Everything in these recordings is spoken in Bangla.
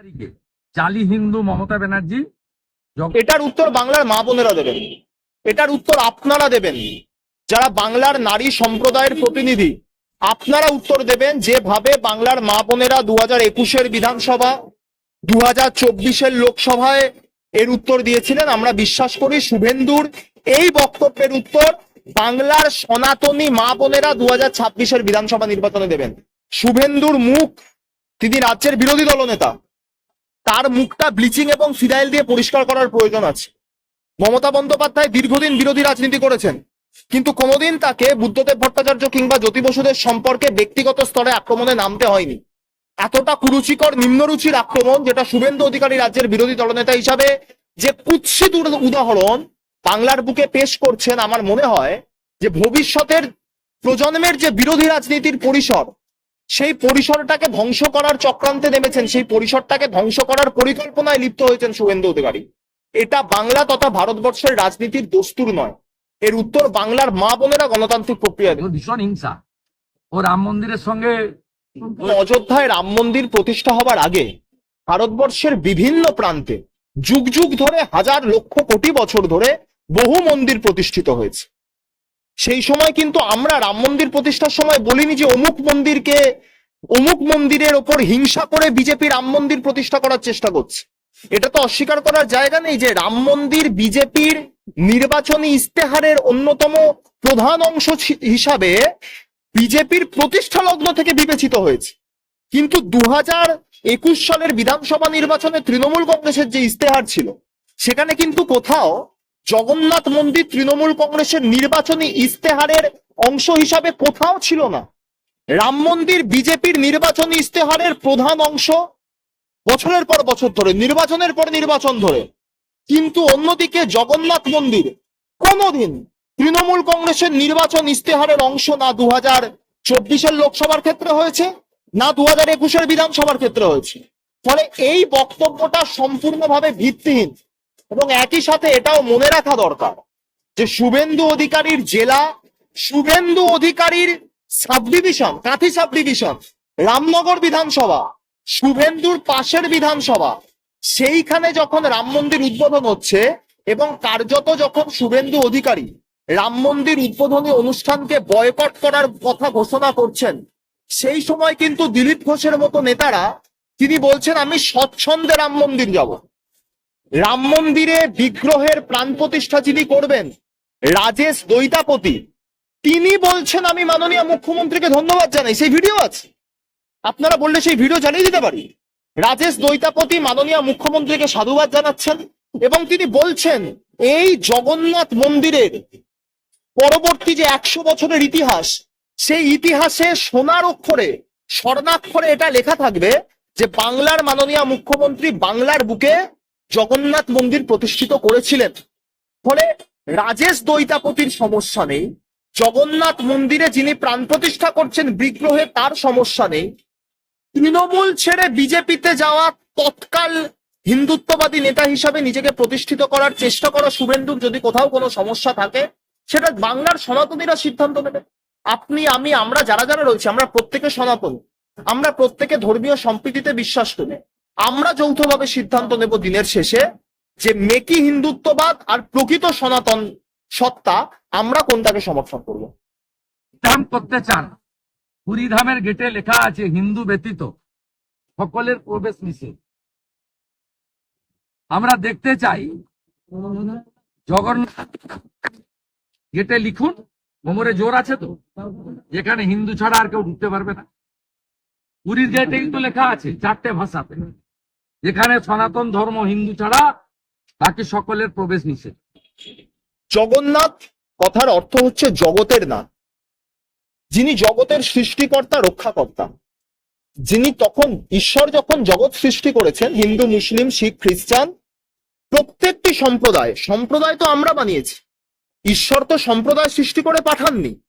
তারিখে চালি হিন্দু মমতা ব্যানার্জি এটার উত্তর বাংলার মা বোনেরা দেবেন। এটার উত্তর আপনারা দেবেন। যারা বাংলার নারী সম্প্রদায়ের প্রতিনিধি, আপনারা উত্তর দেবেন যেভাবে বাংলার মা বোনেরা দু হাজার একুশের বিধানসভা দু হাজার চব্বিশের লোকসভায় এর উত্তর দিয়েছিলেন। আমরা বিশ্বাস করি শুভেন্দুর এই বক্তব্যের উত্তর বাংলার সনাতনী মা বোনেরা দু হাজার ছাব্বিশের বিধানসভা নির্বাচনে দেবেন। শুভেন্দুর মুখ, তিনি রাজ্যের বিরোধী দলনেতা। তার মুখটা ব্লিচিং এবং ফিনাইল দিয়ে পরিষ্কার করার প্রয়োজন আছে। মমতা বন্দ্যোপাধ্যায় দীর্ঘদিন বিরোধী রাজনীতি করেছেন, কিন্তু কোনোদিন তাকে বুদ্ধদেব ভট্টাচার্য কিংবা জ্যোতি বসুদের সম্পর্কে ব্যক্তিগত স্তরে আক্রমণে নামতে হয়নি। এতটা কুরুচিকর, নিম্নরুচির আক্রমণ যেটা শুভেন্দু অধিকারী রাজ্যের বিরোধী দলনেতা হিসাবে যে কুৎসিত উদাহরণ বাংলার বুকে পেশ করছেন, আমার মনে হয় যে ভবিষ্যতের প্রজন্মের যে বিরোধী রাজনীতির পরিসর সেই পরিসরটাকে ধ্বংস করার চক্রান্তে নেমেছেন সেই পরিসরটাকে ধ্বংস করার পরিকল্পনায় লিপ্ত হয়েছেন শুভেন্দু অধিকারী। এটা বাংলা তথা ভারতবর্ষের রাজনীতির দস্তুর নয়। এর উত্তর বাংলার মা বোনেরা গণতান্ত্রিক প্রক্রিয়া ভীষণ হিংসা। ও রাম মন্দিরের সঙ্গে অযোধ্যায় রাম মন্দির প্রতিষ্ঠা হবার আগে ভারতবর্ষের বিভিন্ন প্রান্তে যুগ যুগ ধরে হাজার লক্ষ কোটি বছর ধরে বহু মন্দির প্রতিষ্ঠিত হয়েছে। সেই সময় কিন্তু আমরা রাম মন্দির প্রতিষ্ঠার সময় বলিনি যে অমুক মন্দিরকে, অমুক মন্দিরের ওপর হিংসা করে বিজেপি রাম মন্দির প্রতিষ্ঠা করার চেষ্টা করছে। এটা তো অস্বীকার করার জায়গা নেই যে রাম মন্দির বিজেপির নির্বাচনী ইস্তেহারের অন্যতম প্রধান অংশ হিসাবে বিজেপির প্রতিষ্ঠা লগ্ন থেকে বিবেচিত হয়েছে। কিন্তু দু একুশ সালের বিধানসভা নির্বাচনে তৃণমূল কংগ্রেসের যে ইস্তেহার ছিল, সেখানে কিন্তু কোথাও জগন্নাথ মন্দির তৃণমূল কংগ্রেসের নির্বাচনী ইস্তেহারের অংশ হিসাবে কোথাও ছিল না। রাম মন্দির বিজেপির নির্বাচনী ইস্তেহারের প্রধান অংশ বছরের পর বছর ধরে, নির্বাচনের পর নির্বাচন ধরে। কিন্তু অন্যদিকে জগন্নাথ মন্দির কোনোদিন তৃণমূল কংগ্রেসের নির্বাচন ইস্তেহারের অংশ না দু হাজার চব্বিশের লোকসভার ক্ষেত্রে হয়েছে, না দু হাজার একুশের বিধানসভার ক্ষেত্রে হয়েছে। ফলে এই বক্তব্যটা সম্পূর্ণভাবে ভিত্তিহীন। এবং একই সাথে এটাও মনে রাখা দরকার যে শুভেন্দু অধিকারীর জেলা, শুভেন্দু অধিকারীর subdivision Kanthi subdivision Ramnagar বিধানসভা, শুভেন্দুর পাশের বিধানসভা, সেইখানে যখন রাম মন্দির উদ্বোধন হচ্ছে এবং কার্যত যখন শুভেন্দু অধিকারী রাম মন্দির উদ্বোধনী অনুষ্ঠানকে বয়কট করার কথা ঘোষণা করছেন, সেই সময় কিন্তু দিলীপ ঘোষের মতো নেতারা, তিনি বলছেন, আমি স্বচ্ছন্দে রাম মন্দির যাব। রাম মন্দিরে বিগ্রহের প্রাণ প্রতিষ্ঠা যিনি করবেন, রাজেশ দৈতাপতি তিনি বলছেন, আমি মাননীয় মুখ্যমন্ত্রীকে ধন্যবাদ জানাই। সেই ভিডিও আছে। আপনারা বললে সেই ভিডিও চালিয়ে দিতে পারি। রাজেশ দৈতাপতি মাননীয় মুখ্যমন্ত্রীকে সাধুবাদ জানাচ্ছেন এবং তিনি বলছেন, এই জগন্নাথ মন্দিরের পরবর্তী যে একশো বছরের ইতিহাস, সেই ইতিহাসে সোনার অক্ষরে, স্বর্ণাক্ষরে এটা লেখা থাকবে যে বাংলার মাননীয় মুখ্যমন্ত্রী বাংলার বুকে জগন্নাথ মন্দির প্রতিষ্ঠিত করেছিলেন। ফলে রাজেশ দৈতাপতির সমস্যা নেই। জগন্নাথ মন্দিরে যিনি প্রাণ প্রতিষ্ঠা করছেন বিগ্রহে তার সমস্যা নেই। তৃণমূল ছেড়ে বিজেপিতে যাওয়া তৎকাল হিন্দুত্ববাদী নেতা হিসাবে নিজেকে প্রতিষ্ঠিত করার চেষ্টা করা শুভেন্দুর যদি কোথাও কোনো সমস্যা থাকে, সেটা বাংলার সনাতনীরা সিদ্ধান্ত নেবে। আপনি, আমি, আমরা যারা যারা রয়েছে, আমরা প্রত্যেকে সনাতন। আমরা প্রত্যেকে ধর্মীয় সম্প্রীতিতে বিশ্বাস করি। আমরা যৌথভাবে সিদ্ধান্ত নেব দিনের শেষে যে মেকি হিন্দুত্ববাদ আর প্রকৃত সনাতন সত্তা আমরা কোনটাকে সমর্থন করব? ধাম করতে চান। পুরী ধামের গেটে লেখা আছে, হিন্দু ব্যতীত সকলের প্রবেশ নিষেধ। আমরা দেখতে চাই, জগন্নাথ গেটে লিখুন, কোমরে জোর আছে তো? যেখানে হিন্দু ছাড়া আর কেউ ঢুকতে পারবে না। গেটে কিন্তু লেখা আছে, চারটে ভাষাতে। যেখানে সনাতন ধর্ম, হিন্দু ছাড়া বাকি সকলের প্রবেশ নিষেধ। জগন্নাথ, কথার অর্থ হচ্ছে জগতের নাথ। যিনি জগতের সৃষ্টিকর্তা, রক্ষাকর্তা। যিনি তখন, ঈশ্বর যখন জগৎ সৃষ্টি করেছেন, হিন্দু, মুসলিম, শিখ, খ্রিস্টান, প্রত্যেকটি সম্প্রদায় সম্প্রদায় তো আমরা বানিয়েছি। ঈশ্বর তো সম্প্রদায় সৃষ্টি করে পাঠাননি।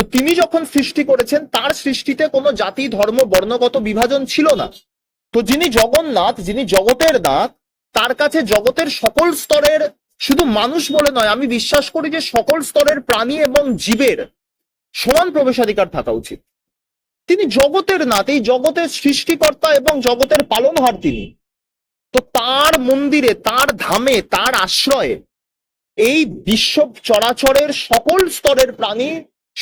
তো তিনি যখন সৃষ্টি করেছেন, তার সৃষ্টিতে কোনো জাতি, ধর্ম, বর্ণগত বিভাজন ছিল না। তো যিনি জগন্নাথ, যিনি জগতের নাথ, তার কাছে জগতের সকল স্তরের শুধু মানুষ বলে নয়, আমি বিশ্বাস করি যে সকল স্তরের প্রাণী এবং জীবের সমান প্রবেশাধিকার থাকা উচিত। তিনি জগতের নাথ, এই জগতের সৃষ্টিকর্তা এবং জগতের পালনহার তিনি। তো তার মন্দিরে, তার ধামে, তার আশ্রয়ে এই বিশ্ব চরাচরের সকল স্তরের প্রাণী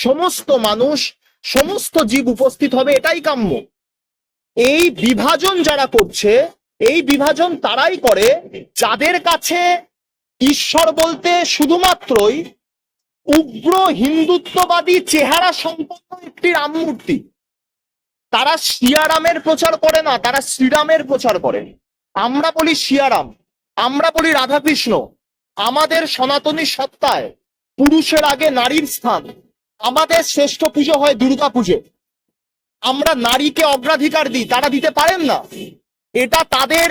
সমস্ত মানুষ, সমস্ত জীব উপস্থিত হবে, এটাই কাম্য। এই বিভাজন যারা করছে, এই বিভাজন তারাই করে, যাদের কাছে ঈশ্বর বলতে শুধুমাত্রই উগ্র হিন্দুত্ববাদী চেহারা সম্পন্ন একটি রামমূর্তি। তারা শিয়ারামের প্রচার করে না, তারা শ্রীরামের প্রচার করে। আমরা বলি শিয়ারাম, আমরা বলি রাধাকৃষ্ণ। আমাদের সনাতনী সত্তায় পুরুষের আগে নারীর স্থান। আমাদের শ্রেষ্ঠ পুজো হয় দুর্গা পুজো আমরা নারীকে অগ্রাধিকার দিই, তারা দিতে পারেন না। এটা তাদের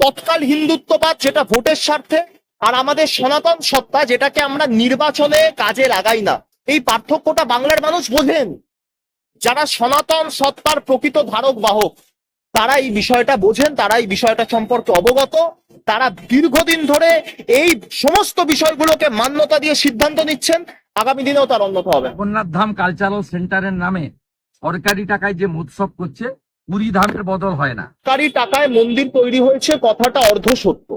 তৎকাল হিন্দুত্ববাদ, যেটা ভোটের স্বার্থে, আর আমাদের সনাতন সত্তা, যেটাকে আমরা নির্বাচনে কাজে লাগাই না। এই পার্থক্যটা বাংলার মানুষ বোঝেন। যারা সনাতন সত্তার প্রকৃত ধারক বাহক, তারা এই বিষয়টা বোঝেন, তারা এই বিষয়টা সম্পর্কে অবগত। তারা দীর্ঘদিন ধরে এই সমস্ত বিষয়গুলোকে মান্যতা দিয়ে সিদ্ধান্ত নিচ্ছেন। আগামী দিনেও তার অন্যথা হবে। জগন্নাথ ধাম কালচারাল সেন্টারের নামে সরকারি টাকায় যে মহোৎসব করছে পুরী ধামের বদল হয় না। সরকারি টাকায় মন্দির তৈরি হয়েছে কথাটা অর্ধ সত্য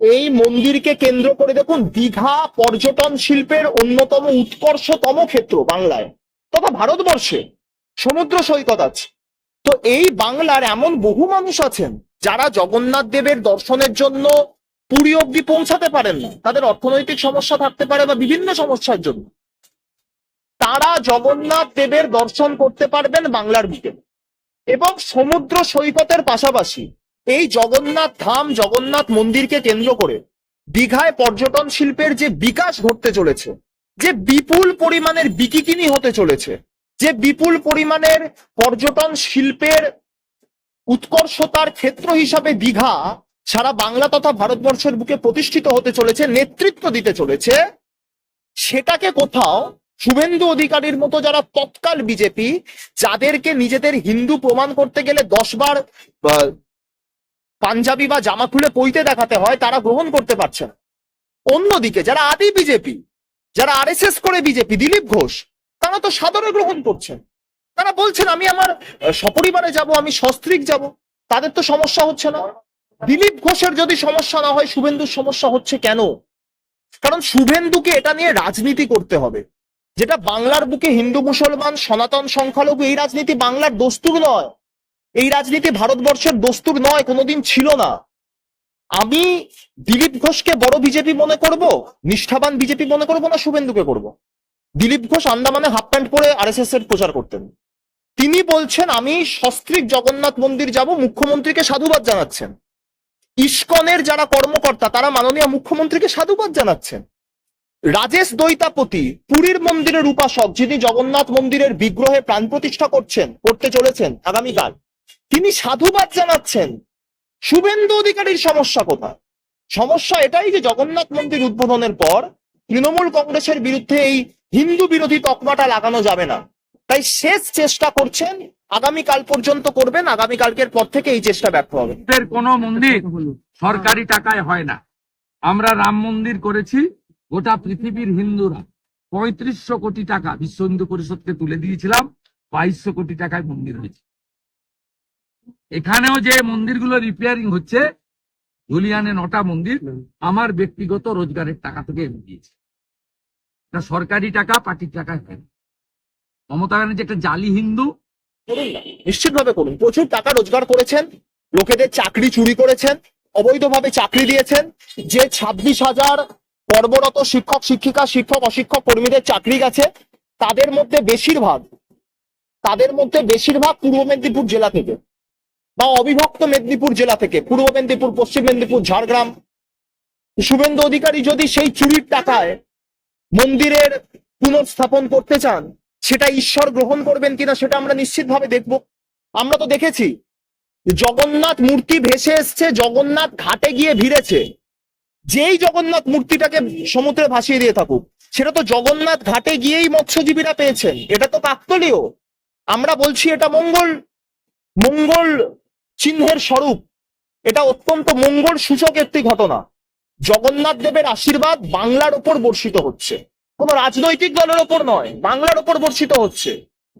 এই মন্দিরকে কেন্দ্র করে দেখুন দীঘা পর্যটন শিল্পের অন্যতম উৎকর্ষতম ক্ষেত্র বাংলায়। তথা ভারতবর্ষে সমুদ্র সৈকত আছে। তো এই বাংলার এমন বহু মানুষ আছেন যারা জগন্নাথ দেবের দর্শনের জন্য পুরী অব্দি পৌঁছাতে পারেন না। তাদের অর্থনৈতিক সমস্যা থাকতে পারে বা বিভিন্ন সমস্যার জন্য। তারা জগন্নাথ দেবের দর্শন করতে পারবেন বাংলার বুকে। এবং সমুদ্র সৈকতের পাশাপাশি এই জগন্নাথ ধাম, জগন্নাথ মন্দিরকে কেন্দ্র করে দীঘায় পর্যটন শিল্পের যে বিকাশ ঘটতে চলেছে, যে বিপুল পরিমাণের বিকিকিনি হতে চলেছে, যে বিপুল পরিমাণের পর্যটন শিল্পের উৎকর্ষতার ক্ষেত্র হিসাবে দীঘা সারা বাংলা তথা ভারতবর্ষের বুকে প্রতিষ্ঠিত হতে চলেছে নেতৃত্ব দিতে চলেছে সেটাকে কোথাও শুভেন্দু অধিকারীর মতো যারা তৎকাল বিজেপি যাদেরকে নিজেদের হিন্দু প্রমাণ করতে গেলে দশ বার আহ, পাঞ্জাবি বা জামা খুলে পইতে দেখাতে হয় তারা গ্রহণ করতে পারছে না। অন্যদিকে যারা আদি বিজেপি যারা আরএসএস করে বিজেপি দিলীপ ঘোষ তারা তো সাদরে গ্রহণ করছেন তারা বলছেন আমি আমার সপরিবারে যাব আমি সস্ত্রীক যাব। তাদের তো সমস্যা হচ্ছে না। দিলীপ ঘোষের যদি সমস্যা না হয়, শুভেন্দুর সমস্যা হচ্ছে কেন? কারণ শুভেন্দুকে এটা নিয়ে রাজনীতি করতে হবে। যেটা বাংলার বুকে হিন্দু, মুসলমান, সনাতন, সংখ্যালঘু, এই রাজনীতি বাংলার দস্তুর নয়। এই রাজনীতি ভারতবর্ষের দস্তুর নয়, কোনোদিন ছিল না। আমি দিলীপ ঘোষকে বড় বিজেপি মনে করব, নিষ্ঠাবান বিজেপি মনে করব না শুভেন্দুকে করব? দিলীপ ঘোষ আন্দামানে হাফ প্যান্ট পরে আরএসএস এর প্রচার করতেন। তিনি বলছেন, আমি সস্ত্রীক জগন্নাথ মন্দির যাব, মুখ্যমন্ত্রীকে সাধুবাদ জানাচ্ছেন। ইস্কনের যারা কর্মকর্তা, তারা মাননীয় মুখ্যমন্ত্রীকে সাধুবাদ জানাচ্ছেন। রাজেশ দৈতাপতি পুরীর মন্দিরের উপাসক, যিনি জগন্নাথ মন্দিরের বিগ্রহে প্রাণ প্রতিষ্ঠা করছেন, করতে চলেছেন আগামীকাল, তিনি সাধুবাদ জানাচ্ছেন। শুভেন্দু অধিকারীর সমস্যা কোথায়? সমস্যা এটাই যে জগন্নাথ মন্দির উদ্বোধনের পর তৃণমূল কংগ্রেসের বিরুদ্ধে এই হিন্দু বিরোধী তকমাটা লাগানো যাবে না। তাই শেষ চেষ্টা করছেন আগামীকাল পর্যন্ত করবেন, আগামীকালকের পর থেকে এই চেষ্টা ব্যর্থ হবে। কোনো মন্দির সরকারি টাকায় হয় না। আমরা রাম মন্দির করেছি, গোটা পৃথিবীর হিন্দুরা। পঁয়ত্রিশশো কোটি টাকা বিশ্ব হিন্দু পরিষদকে তুলে দিয়েছিলাম, বাইশশো কোটি টাকায় মন্দির হয়েছে। এখানেও যে মন্দিরগুলো রিপেয়ারিং হচ্ছে ধুলিয়ানে নটা মন্দির, আমার ব্যক্তিগত রোজগারের টাকা থেকে এনে দিয়েছে। সরকারি টাকা, পার্টির টাকায় হয়। মমতা ব্যানার্জি একটা জালি হিন্দু করুন না। নিশ্চিতভাবে করুন। প্রচুর টাকা রোজগার করেছেন, লোকেদের চাকরি চুরি করেছেন, অবৈধভাবে চাকরি দিয়েছেন, যে ছাব্বিশ হাজার কর্মরত শিক্ষক, শিক্ষিকা, শিক্ষক, অশিক্ষক কর্মীদের চাকরি গেছে, তাদের মধ্যে বেশিরভাগ, তাদের মধ্যে বেশিরভাগ পূর্ব মেদিনীপুর জেলা থেকে বা অবিভক্ত মেদিনীপুর জেলা থেকে, পূর্ব মেদিনীপুর, পশ্চিম মেদিনীপুর, ঝাড়গ্রাম। শুভেন্দু অধিকারী যদি সেই চুরির টাকায় মন্দিরের পুনঃস্থাপন করতে চান সেটা ঈশ্বর গ্রহণ করবেন কিনা সেটা আমরা নিশ্চিতভাবে দেখব। আমরা তো দেখেছি জগন্নাথ মূর্তি ভেসে এসছে, জগন্নাথ ঘাটে গিয়ে ভিড়েছে। যেই জগন্নাথ মূর্তিটাকে সমুদ্রে ভাসিয়ে দিয়ে থাকুক, সেটা তো জগন্নাথ ঘাটে গিয়েই মৎস্যজীবীরা পেয়েছেন এটা তো কাকতলীয়। আমরা বলছি এটা মঙ্গল মঙ্গল চিহ্নের স্বরূপ। এটা অত্যন্ত মঙ্গল সূচক একটি ঘটনা। জগন্নাথ দেবের আশীর্বাদ বাংলার ওপর বর্ষিত হচ্ছে। কোন রাজনৈতিক দলের ওপর নয়, বাংলার ওপর বর্ষিত হচ্ছে।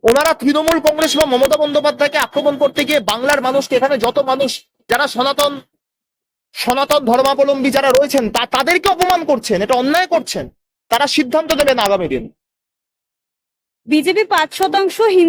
ওনারা তৃণমূল কংগ্রেস বা মমতা বন্দ্যোপাধ্যায়কে আক্রমণ করতে গিয়ে বাংলার মানুষকে এখানে যত মানুষ, যারা সনাতন সনাতন ধর্মাবলম্বী যারা রয়েছেন, তা তাদেরকে অপমান করছেন, এটা অন্যায় করছেন। তারা সিদ্ধান্ত দেবেন আগামী দিন। বিজেপি পাঁচ শতাংশ হিন্দু